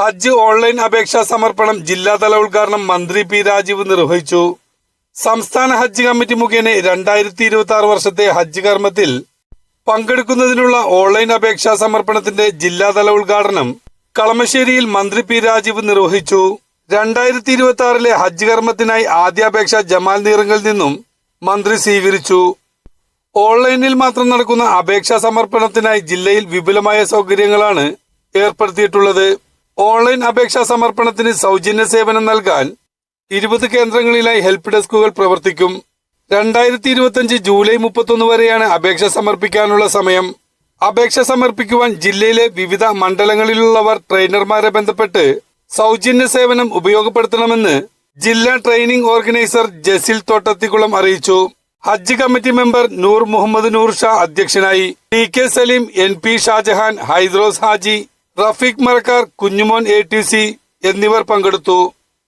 ഹജ്ജ് online അപേക്ഷാ സമർപ്പണം ജില്ലാതല ഉദ്ഘാടനം മന്ത്രി പി രാജീവ് നിർവഹിച്ചു. സംസ്ഥാന ഹജ്ജ് കമ്മിറ്റി മുഖേന രണ്ടായിരത്തി ഇരുപത്തി ആറ് വർഷത്തെ ഹജ്ജ് കർമ്മത്തിൽ പങ്കെടുക്കുന്നതിനുള്ള ഓൺലൈൻ അപേക്ഷാ സമർപ്പണത്തിന്റെ ജില്ലാതല ഉദ്ഘാടനം കളമശ്ശേരിയിൽ മന്ത്രി പി രാജീവ് നിർവഹിച്ചു. രണ്ടായിരത്തി ഇരുപത്തി ആറിലെ ഹജ്ജ് കർമ്മത്തിനായി ആദ്യാപേക്ഷ ജമാൽ നീറങ്ങളിൽ നിന്നും മന്ത്രി സ്വീകരിച്ചു. ഓൺലൈനിൽ മാത്രം നടക്കുന്ന അപേക്ഷാ സമർപ്പണത്തിനായി ജില്ലയിൽ വിപുലമായ സൗകര്യങ്ങളാണ് ഏർപ്പെടുത്തിയിട്ടുള്ളത്. ഓൺലൈൻ അപേക്ഷാ സമർപ്പണത്തിന് സൗജന്യ സേവനം നൽകാൻ ഇരുപത് കേന്ദ്രങ്ങളിലായി ഹെൽപ്പ് ഡെസ്കുകൾ പ്രവർത്തിക്കും. രണ്ടായിരത്തി ഇരുപത്തിയഞ്ച് ജൂലൈ മുപ്പത്തൊന്ന് വരെയാണ് അപേക്ഷ സമർപ്പിക്കാനുള്ള സമയം. അപേക്ഷ സമർപ്പിക്കുവാൻ ജില്ലയിലെ വിവിധ മണ്ഡലങ്ങളിലുള്ളവർ ട്രെയിനർമാരെ ബന്ധപ്പെട്ട് സൗജന്യ സേവനം ഉപയോഗപ്പെടുത്തണമെന്ന് ജില്ലാ ട്രെയിനിംഗ് ഓർഗനൈസർ ജസിൽ തോട്ടത്തിക്കുളം അറിയിച്ചു. ഹജ്ജ് കമ്മിറ്റി മെമ്പർ നൂർ മുഹമ്മദ് നൂർ ഷാ അധ്യക്ഷനായി. T K Saleem N P Shahjahan Haidros Haji Rafeeq Marakkar Kunjumon A എന്നിവർ പങ്കെടുത്തു.